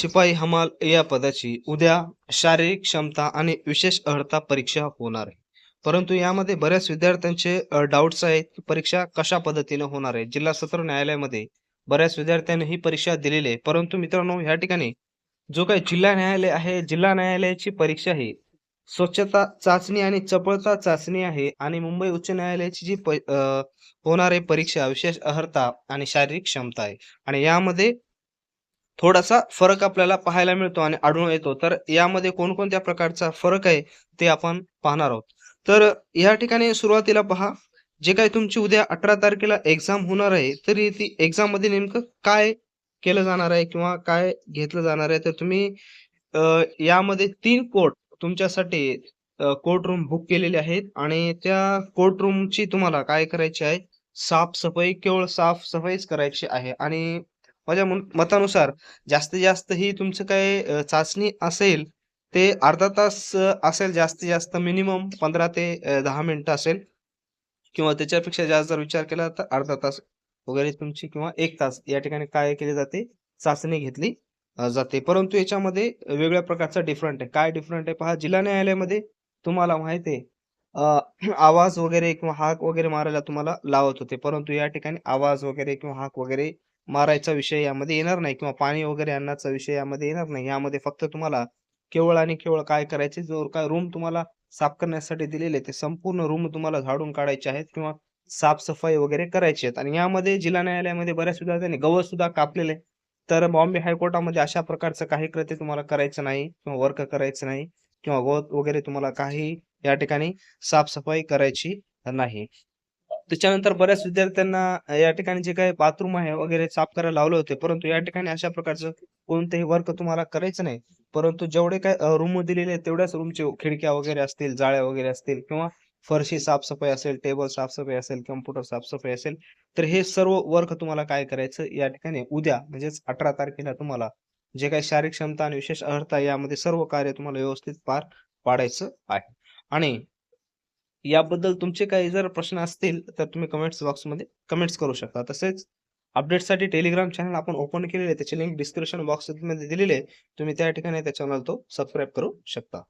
शिपाई हमाल या पदाची उद्या शारीरिक क्षमता आणि विशेष अर्हता परीक्षा होणार आहे. परंतु यामध्ये बऱ्याच विद्यार्थ्यांचे डाऊट्स आहेत की परीक्षा कशा पद्धतीने होणार आहे. जिल्हा सत्र न्यायालयामध्ये बऱ्याच विद्यार्थ्यांनी ही परीक्षा दिलेली आहे. परंतु मित्रांनो या ठिकाणी जो काही जिल्हा न्यायालय आहे जिल्हा न्यायालयाची परीक्षा ही स्वच्छता चाचणी आणि चपळता चाचणी आहे आणि मुंबई उच्च न्यायालयाची जी प होणार आहे परीक्षा विशेष अर्हता आणि शारीरिक क्षमता आहे. आणि यामध्ये थोडासा फरक आपल्याला पाहायला मिळतो आणि आढळून येतो. तर यामध्ये कोणकोणत्या प्रकारचा फरक आहे ते आपण पाहणार आहोत. तर या ठिकाणी सुरुवातीला पहा. जे काही तुमची उद्या अठरा तारखेला एक्झाम होणार आहे तरी ती एक्झाममध्ये नेमकं काय केलं जाणार आहे किंवा काय घेतलं जाणार आहे तर तुम्ही यामध्ये तीन कोर्ट तुमच्यासाठी कोर्ट रूम बुक केलेले आहेत आणि त्या कोर्ट रूमची तुम्हाला काय करायची आहे? साफसफाई केवळ साफसफाईच करायची आहे आणि माझ्या मतानुसार जास्तीत जास्त ही तुमचं काय चाचणी असेल ते अर्धा तास असेल जास्तीत जास्त मिनिमम पंधरा ते दहा मिनिटं असेल. किंवा त्याच्यापेक्षा जास्त जर विचार केला तर अर्धा तास वगैरे तुमची किंवा एक तास या ठिकाणी काय केली जाते चाचणी घेतली जाते. परंतु याच्यामध्ये वेगळ्या प्रकारचा डिफरंट आहे. काय डिफरंट आहे पहा जिल्हा न्यायालयामध्ये तुम्हाला माहीत आहे आवाज वगैरे किंवा हाक वगैरे मारायला तुम्हाला लावत होते. परंतु या ठिकाणी आवाज वगैरे किंवा हाक वगैरे मारायचा विषय यामध्ये येणार नाही किंवा पाणी वगैरे आणण्याचा विषय यामध्ये येणार नाही. यामध्ये फक्त तुम्हाला केवळ आणि केवळ काय करायचे? जो काय रूम तुम्हाला साफ करण्यासाठी दिलेले ते संपूर्ण रूम तुम्हाला झाडून काढायचे आहेत किंवा साफसफाई वगैरे करायची आहेत. आणि यामध्ये जिल्हा न्यायालयामध्ये बऱ्याच विद्यार्थ्यांनी गवत सुद्धा कापलेले तर बॉम्बे हायकोर्टामध्ये अशा प्रकारचं काही कृत्य तुम्हाला करायचं नाही किंवा वर्क करायचं नाही किंवा गवत वगैरे तुम्हाला काही या ठिकाणी साफसफाई करायची नाही. त्याच्यानंतर बऱ्याच विद्यार्थ्यांना या ठिकाणी जे काही बाथरूम आहे वगैरे साफ करायला लावले होते. परंतु या ठिकाणी अशा प्रकारचं कोणतेही वर्क तुम्हाला करायचं नाही. परंतु जेवढे काय रूम दिलेले आहेत तेवढ्याच रूमचे खिडक्या वगैरे असतील जाळ्या वगैरे असतील किंवा फरशी साफसफाई असेल टेबल साफसफाई असेल कम्प्युटर साफसफाई असेल तर हे सर्व वर्क तुम्हाला काय करायचं या ठिकाणी उद्या म्हणजेच अठरा तारखेला तुम्हाला जे काही शारीरिक क्षमता आणि विशेष अर्हता यामध्ये सर्व कार्य तुम्हाला व्यवस्थित पार पाडायचं आहे. आणि याबद्दल तुमचे काही जर प्रश्न असतील तर तुम्ही कमेंट्स बॉक्समध्ये कमेंट्स करू शकता. तसेच अपडेटसाठी टेलिग्राम चॅनल आपण ओपन केलेले त्याची लिंक डिस्क्रिप्शन बॉक्समध्ये दिलेली आहे. तुम्ही त्या ठिकाणी त्या चॅनल तो सबस्क्राईब करू शकता.